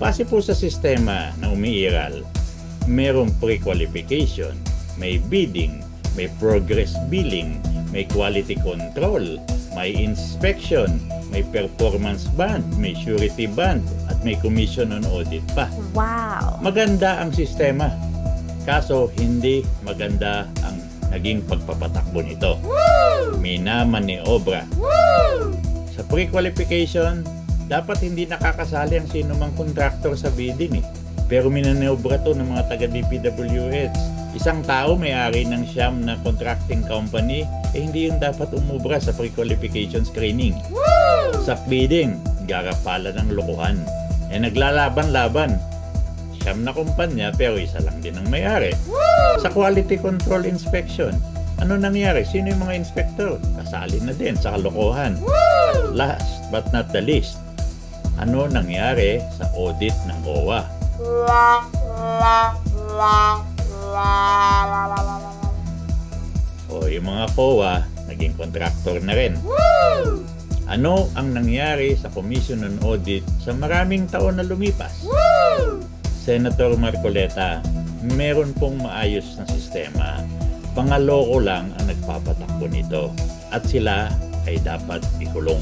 Base po sa sistema na umiiral, merong pre-qualification, may bidding, may progress billing, may quality control, may inspection, may performance band, may surety band, at may commission on audit pa. Wow. Maganda ang sistema. Kaso hindi maganda ang naging pagpapatakbo nito. Minaman ni Obra. Sa pre-qualification, dapat hindi nakakasali ang sino mang kontraktor sa bidding eh. Pero minaniobra to ng mga taga DPWH. Isang tao may-ari ng siyam na contracting company, eh hindi yung dapat umubra sa pre-qualification screening. Sa bidding, garapala ng lokohan. Eh naglalaban-laban. Siyam na kumpanya pero isa lang din ang may-ari. Sa quality control inspection, ano nangyari? Sino yung mga inspector? Kasali na din sa kalokohan. Last but not the least, ano nangyari sa audit ng OWA? O yung mga COA, naging contractor na rin. Ano ang nangyari sa Commission on Audit sa maraming taon na lumipas? Senator Marcoleta, meron pong maayos na sistema. Pangaloko lang ang nagpapatakbo nito at sila ay dapat ikulong.